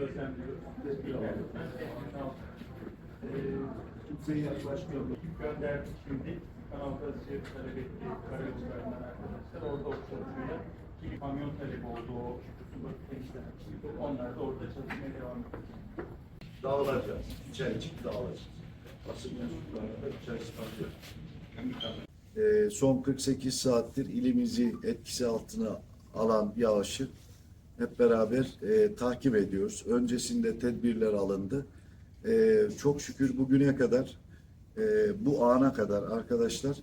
gözlemliyoruz. Tespih aldıktan kimseye yaklaşmıyor. Gönderdik şimdi. Kanal Gazetesi talep etti. Karayollarından arkadaşlar. Orada o çalışmaya. Bir kamyon talebi oldu o eniştemiştik. Onlar da orada çalışmaya devam ediyor. Dağılacağız. İçeri çık dağılacağız. Basın mensuplarına da içeri çıkacağız. Ee, son 48 saattir ilimizi etkisi altına alan yağışı hep beraber e, takip ediyoruz. Öncesinde tedbirler alındı. E, çok şükür bugüne kadar e, bu ana kadar arkadaşlar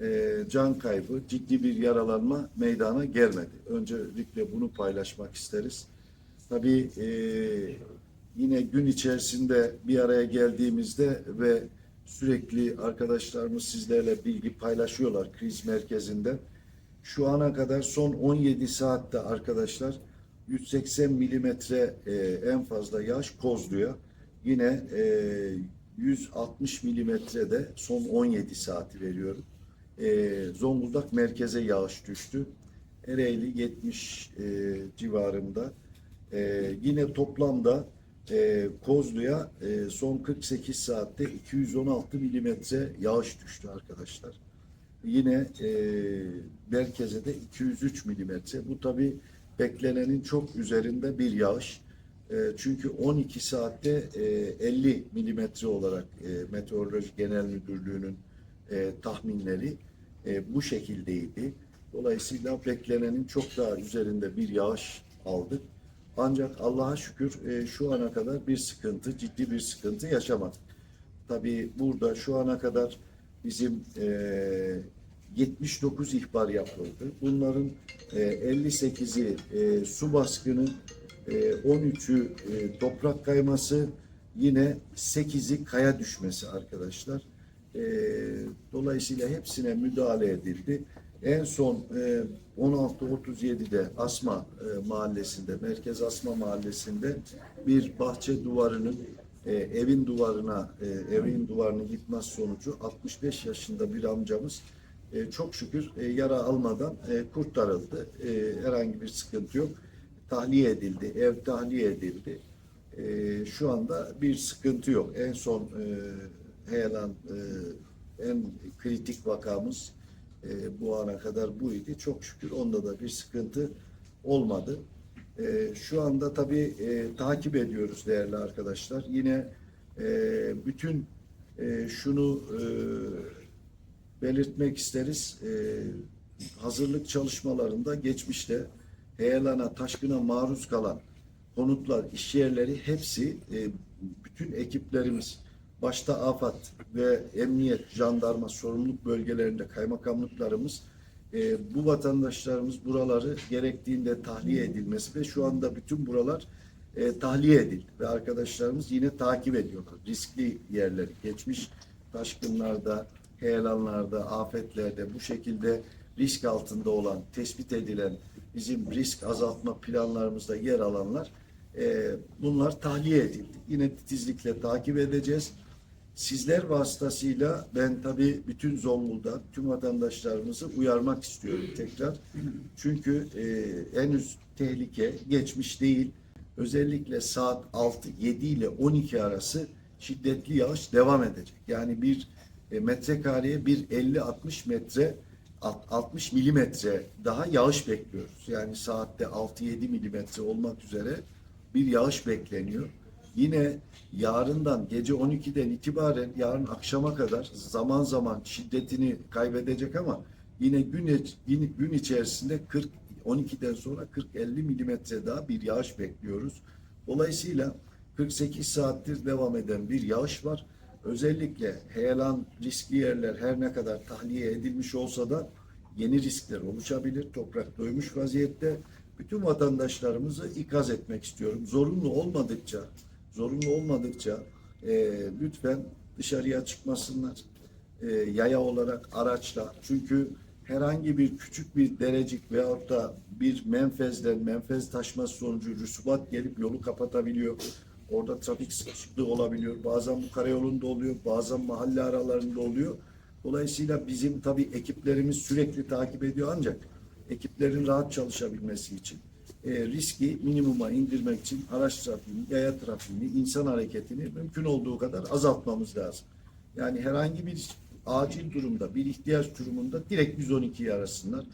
e, can kaybı, ciddi bir yaralanma meydana gelmedi. Öncelikle bunu paylaşmak isteriz. Tabii e, yine gün içerisinde bir araya geldiğimizde ve sürekli arkadaşlarımız sizlerle bilgi paylaşıyorlar kriz merkezinden. Şu ana kadar son 17 saatte arkadaşlar 180 milimetre e, en fazla yağış Kozlu'ya. Yine e, 160 milimetre de son 17 saati veriyorum. E, Zonguldak merkeze yağış düştü. Ereğli 70 e, civarında. E, yine toplamda e, Kozlu'ya e, son 48 saatte 216 milimetre yağış düştü arkadaşlar. Yine e, merkeze de 203 milimetre. Bu tabi beklenenin çok üzerinde bir yağış. E, çünkü 12 saatte e, 50 milimetre olarak e, Meteoroloji Genel Müdürlüğü'nün e, tahminleri e, bu şekildeydi. Dolayısıyla beklenenin çok daha üzerinde bir yağış aldık. Ancak Allah'a şükür e, şu ana kadar bir sıkıntı, ciddi bir sıkıntı yaşamadık. Tabii burada şu ana kadar bizim e, 79 ihbar yapıldı. Bunların e, 58'i e, su baskını, e, 13'ü e, toprak kayması, yine 8'i kaya düşmesi arkadaşlar. E, dolayısıyla hepsine müdahale edildi. En son e, 16.37'de Asma e, mahallesinde, Merkez Asma mahallesinde bir bahçe duvarının e, evin duvarına e, evin duvarını yıkması sonucu 65 yaşında bir amcamız e, çok şükür e, yara almadan e, kurtarıldı. E, herhangi bir sıkıntı yok. Tahliye edildi, ev tahliye edildi. E, şu anda bir sıkıntı yok. En son e, heyelan e, en kritik vakamız e, bu ana kadar buydu. Çok şükür onda da bir sıkıntı olmadı. E, şu anda tabii e, takip ediyoruz değerli arkadaşlar. Yine e, bütün e, şunu e, belirtmek isteriz. E, hazırlık çalışmalarında geçmişte heyelana, taşkına maruz kalan konutlar, iş yerleri hepsi e, bütün ekiplerimiz başta AFAD ve emniyet, jandarma sorumluluk bölgelerinde kaymakamlıklarımız e, bu vatandaşlarımız buraları gerektiğinde tahliye edilmesi ve şu anda bütün buralar e, tahliye edildi ve arkadaşlarımız yine takip ediyorlar. Riskli yerleri geçmiş taşkınlarda, heyelanlarda, afetlerde bu şekilde risk altında olan, tespit edilen bizim risk azaltma planlarımızda yer alanlar e, bunlar tahliye edildi. Yine titizlikle takip edeceğiz. Sizler vasıtasıyla ben tabii bütün Zonguldak, tüm vatandaşlarımızı uyarmak istiyorum tekrar. Çünkü e, henüz tehlike geçmiş değil. Özellikle saat 6, 7 ile 12 arası şiddetli yağış devam edecek. Yani bir e, metrekareye bir 50-60 metre 60 milimetre daha yağış bekliyoruz. Yani saatte 6-7 milimetre olmak üzere bir yağış bekleniyor. Yine yarından gece 12'den itibaren yarın akşama kadar zaman zaman şiddetini kaybedecek ama yine gün, gün, içerisinde 40 12'den sonra 40-50 milimetre daha bir yağış bekliyoruz. Dolayısıyla 48 saattir devam eden bir yağış var. Özellikle heyelan riskli yerler her ne kadar tahliye edilmiş olsa da yeni riskler oluşabilir. Toprak doymuş vaziyette. Bütün vatandaşlarımızı ikaz etmek istiyorum. Zorunlu olmadıkça, zorunlu olmadıkça e, lütfen dışarıya çıkmasınlar. E, yaya olarak araçla. Çünkü herhangi bir küçük bir derecik veyahut da bir menfezden menfez taşması sonucu rüsubat gelip yolu kapatabiliyor. Orada trafik sıkışıklığı olabiliyor. Bazen bu karayolunda oluyor, bazen mahalle aralarında oluyor. Dolayısıyla bizim tabii ekiplerimiz sürekli takip ediyor ancak ekiplerin rahat çalışabilmesi için, e, riski minimuma indirmek için araç trafiğini, yaya trafiğini, insan hareketini mümkün olduğu kadar azaltmamız lazım. Yani herhangi bir acil durumda, bir ihtiyaç durumunda direkt 112'yi arasınlar.